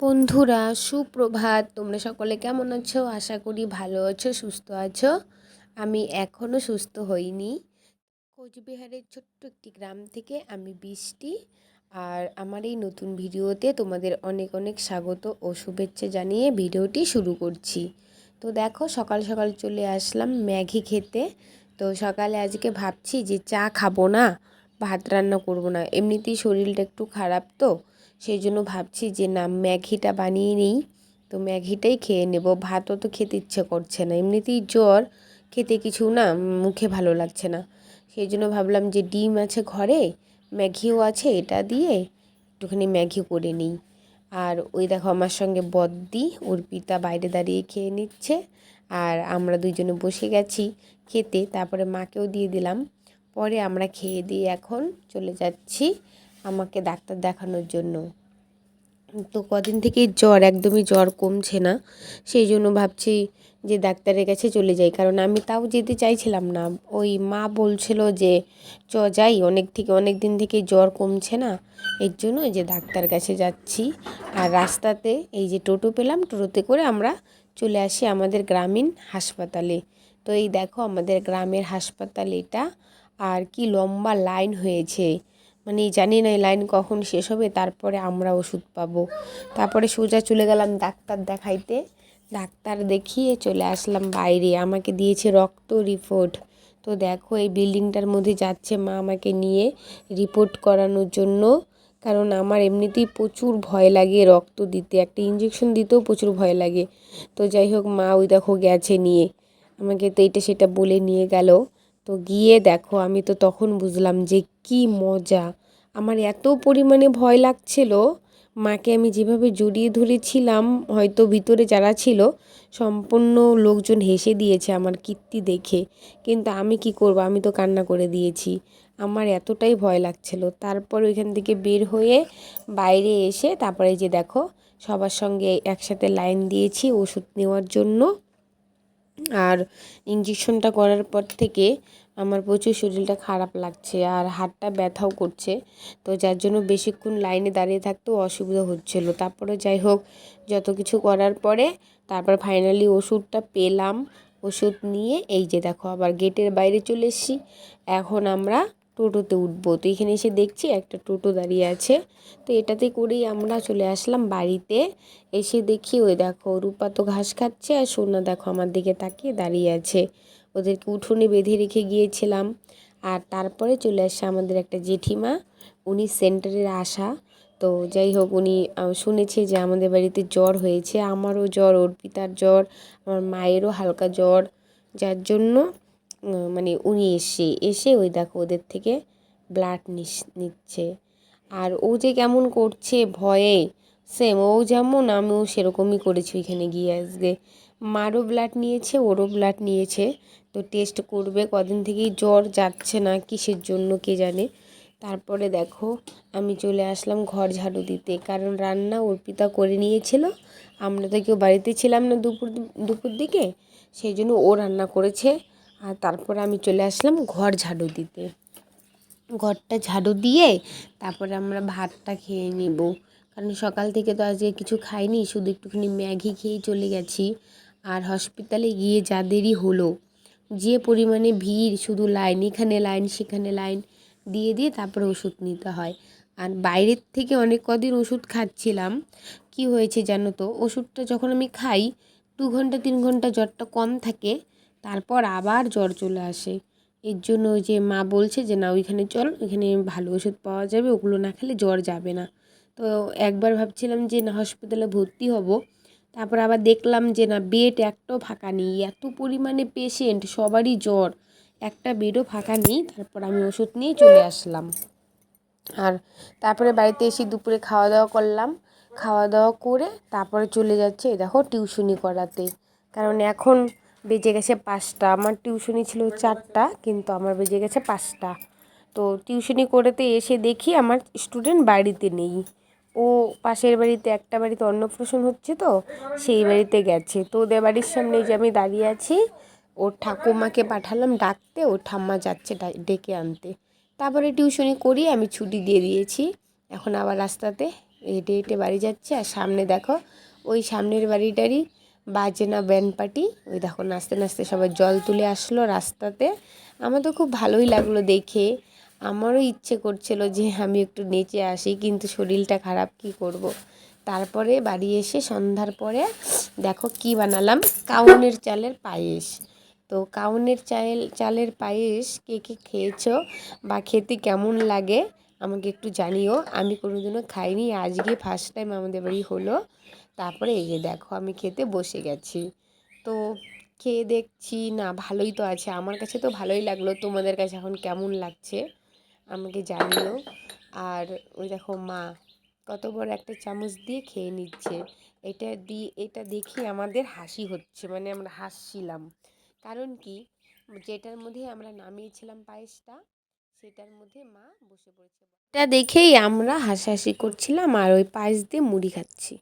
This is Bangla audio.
বন্ধুরা, সুপ্রভাত। তোমরা সকলে কেমন আছো? আশা করি ভালো আছো, সুস্থ আছো। আমি এখনও সুস্থ হইনি। কোচবিহারের ছোট্ট একটি গ্রাম থেকে আমি বৃষ্টি। আর আমার এই নতুন ভিডিওতে তোমাদের অনেক অনেক স্বাগত ও শুভেচ্ছা জানিয়ে ভিডিওটি শুরু করছি। তো দেখো, সকাল সকাল চলে আসলাম ম্যাগি খেতে। তো সকালে আজকে ভাবছি যে চা খাব না, ভাত রান্না করব না। এমনিতেই শরীরটা একটু খারাপ তো। সেই জন্য ভাবছি যে না, ম্যাগিটা বানিয়ে নিই। তো ম্যাগিটাই খেয়ে নেব। ভাতও তো খেতে ইচ্ছে করছে না। এমনিতেই জ্বর, খেতে কিছু না, মুখে ভালো লাগছে না। সেই জন্য ভাবলাম যে ডিম আছে ঘরে, ম্যাগিও আছে এটা দিয়ে একটুখানি ম্যাগি করে নিই। আর ওই দেখো আমার সঙ্গে বদ্দি অর্পিতা বাইরে দাঁড়িয়ে খেয়ে নিচ্ছে। আর আমরা দুইজনে বসে গেছি খেতে। তারপরে মাকেও দিয়ে দিলাম। পরে আমরা খেয়ে দিয়ে এখন চলে যাচ্ছি আমাকে ডাক্তার দেখানোর জন্য। তো কদিন থেকেই জ্বর, একদমই জ্বর কমছে না। সেই জন্য ভাবছি যে ডাক্তারের কাছে চলে যাই, কারণ আমি তাও যেতে চাইছিলাম না। ওই মা বলছিল যে, চ, যাই, অনেক থেকে, অনেক দিন থেকে জ্বর কমছে না। এর জন্য যে ডাক্তার কাছে যাচ্ছি। আর রাস্তাতে এই যে টোটো পেলাম, টোটোতে করে আমরা চলে আসি আমাদের গ্রামীণ হাসপাতালে। তো এই দেখো আমাদের গ্রামের হাসপাতাল এটা আর কি লম্বা লাইন হয়েছে। মানে জানি না এই লাইন কখন শেষ হবে, তারপরে আমরা ওষুধ পাবো। তারপরে সোজা চলে গেলাম ডাক্তার দেখাইতে। ডাক্তার দেখিয়ে চলে আসলাম বাইরে। আমাকে দিয়েছে রক্ত রিপোর্ট তো দেখো এই বিল্ডিংটার মধ্যে যাচ্ছে মা আমাকে নিয়ে রিপোর্ট করানোর জন্য। কারণ আমার এমনিতেই প্রচুর ভয় লাগে রক্ত দিতে। একটা ইঞ্জেকশন দিতেও প্রচুর ভয় লাগে। তো যাই হোক মা ওই দেখো গেছে নিয়ে। আমাকে তো এটা সেটা বলে নিয়ে গেল। তো গিয়ে দেখো, আমি তো তখন বুঝলাম যে কি মজা। আমার এত পরিমাণে ভয় লাগছিল, মাকে আমি যেভাবে জড়িয়ে ধরেছিলাম, হয়তো ভিতরে যারা ছিল, সম্পূর্ণ লোকজন হেসে দিয়েছে আমার কীর্তি দেখে। কিন্তু আমি কি করব? আমি তো কান্না করে দিয়েছি। আমার এতটাই ভয় লাগছিল। তারপর ওইখান থেকে বের হয়ে বাইরে এসে তারপরে যে দেখো, সবার সঙ্গে একসাথে লাইন দিয়েছি ওষুধ নেওয়ার জন্য। আর ইঞ্জেকশনটা করার পর থেকে আমার প্রচুর শরীরটা খারাপ লাগছে আর হাতটা ব্যথাও করছে। তো যার জন্য বেশিক্ষণ লাইনে দাঁড়িয়ে থাকতেও অসুবিধা হচ্ছিল। তারপরে যাই হোক, যত কিছু করার পরে তারপর ফাইনালি ওষুধটা পেলাম। ওষুধ নিয়ে এই যে দেখো, আবার গেটের বাইরে চলে এসছি। এখন আমরা টোটোতে উঠবো। তো এখানে এসে দেখছি একটা টোটো দাঁড়িয়ে আছে। তো এটাতে করেই আমরা চলে আসলাম বাড়িতে। এসে দেখি ওই দেখো, রূপা তো ঘাস খাচ্ছে আর সোনা দেখো আমার দিকে তাকিয়ে দাঁড়িয়ে আছে। ওদেরকে উঠোনে বেঁধে রেখে গিয়েছিলাম। আর তারপরে চলে আসছে আমাদের একটা জেঠিমা। উনি সেন্টারের আসা তো যাই হোক, উনি শুনেছে যে আমাদের বাড়িতে জ্বর হয়েছে। আমারও জ্বর, অর্পিতার জ্বর, আমার মায়েরও হালকা জ্বর। যার জন্য মানে উনি এসে এসে ওই দেখো ওদের থেকে ব্লাড নিচ্ছে। আর ও যে কেমন করছে ভয়ে সেম ও যেমন, আমিও সেরকমই করেছি ওইখানে গিয়ে আজকে। মারও ব্লাড নিয়েছে, ওরও ব্লাড নিয়েছে। তো টেস্ট করবে, কদিন থেকেই জ্বর যাচ্ছে না, কিসের জন্য কে জানে। তারপরে দেখো, আমি চলে আসলাম ঘর ঝাড়ু দিতে। কারণ রান্না অর্পিতা করে নিয়েছিল। আমরা তো কেউ বাড়িতে ছিলাম না দুপুর দুপুর দিকে। সেই জন্য ও রান্না করেছে। আর তারপরে আমি চলে আসলাম ঘর ঝাড়ু দিতে। ঘরটা ঝাড়ু দিয়ে তারপরে আমরা ভাতটা খেয়ে নেব। কারণ সকাল থেকে তো আজকে কিছু খাইনি, শুধু একটুখানি ম্যাগি খেয়েই চলে গেছি। আর হসপিটালে গিয়ে যাদেরই হলো, যে পরিমাণে ভিড়, শুধু লাইন, এখানে লাইন, সেখানে লাইন, দিয়ে দিয়ে তারপরে ওষুধ নিতে হয়। আর বাইরের থেকে অনেক কদিন ওষুধ খাচ্ছিলাম, কি হয়েছে জানো তো? ওষুধটা যখন আমি খাই, দু ঘণ্টা, তিন ঘণ্টা জ্বরটা কম থাকে তারপর আবার জ্বর চলে আসে। এর জন্য ওই যে মা বলছে যে, না, ওইখানে চল, ওইখানে ভালো ওষুধ পাওয়া যাবে, ওগুলো না খেলে জ্বর যাবে না। তো একবার ভাবছিলাম যে, না হসপিটালে ভর্তি হব। তারপর আবার দেখলাম যে, না বেড একটাও ফাঁকা নেই। এত পরিমাণে পেশেন্ট সবারই জ্বর। একটা বেডও ফাঁকা নেই। তারপর আমি ওষুধ নিয়ে চলে আসলাম। আর তারপরে বাড়িতে এসে দুপুরে খাওয়া দাওয়া করলাম। খাওয়া দাওয়া করে তারপরে চলে যাচ্ছে দেখো টিউশনি করাতে। কারণ এখন বেজে গেছে পাঁচটা। আমার টিউশনি ছিল চারটা, কিন্তু আমার বেজে গেছে পাঁচটা। তো টিউশনি করেতে এসে দেখি আমার স্টুডেন্ট বাড়িতে নেই। ও পাশের বাড়িতে, একটা বাড়িতে অন্নপ্রাশন হচ্ছে তো, সেই বাড়িতে গেছে। তো ওদের বাড়ির সামনে যে আমি দাঁড়িয়ে আছি, ওর ঠাকুমাকে পাঠালাম ডাকতে, ওর ঠাম্মা যাচ্ছে ডেকে আনতে। তারপরে টিউশনি করি, আমি ছুটি দিয়ে দিয়েছি। এখন আবার রাস্তাতে হেঁটে হেঁটে বাড়ি যাচ্ছে, আর সামনে দেখো, ওই সামনের বাড়িটারই বাজে না ব্যান্ড পার্টি ওই দেখো নাচতে নাচতে সবাই জল তুলে আসলো রাস্তাতে। আমার তো খুব ভালোই লাগল দেখে। আমারও ইচ্ছে করছিল যে আমি একটু নেচে আসি, কিন্তু শরীরটা খারাপ কি করব। তারপরে বাড়ি এসে সন্ধ্যার পরে দেখো কি বানালাম? কাউনের চালের পায়েস। তো কাউনের চাল, চালের পায়েস কে কে খেয়েছো বা খেতে কেমন লাগে? আমাকে একটু জানিও, আমি কোনোদিনও খাইনি, আজকে ফার্স্ট টাইম আমাদের বাড়ি হলো। তারপরে এই যে দেখো, আমি খেতে বসে গেছি। তো খেয়ে দেখছি, না ভালোই তো আছে, আমার কাছে তো ভালোই লাগল। তোমাদের কাছে এখন কেমন লাগছে? আমাকে জানিও। আর ওই দেখো মা, কত বড় একটা চামচ দিয়ে খেয়ে নিচ্ছে। এটা দিয়ে এটা দেখে আমাদের হাসি হচ্ছে মানে আমরা হাসছিলাম। কারণ কি, যেটার মধ্যে আমরা নামিয়েছিলাম পায়েসটা সেটার মধ্যে মা বসে পড়েছে। এটা দেখেই আমরা হাসাহাসি করছিলাম আর ওই পায়েস দিয়ে মুড়ি খাচ্ছি।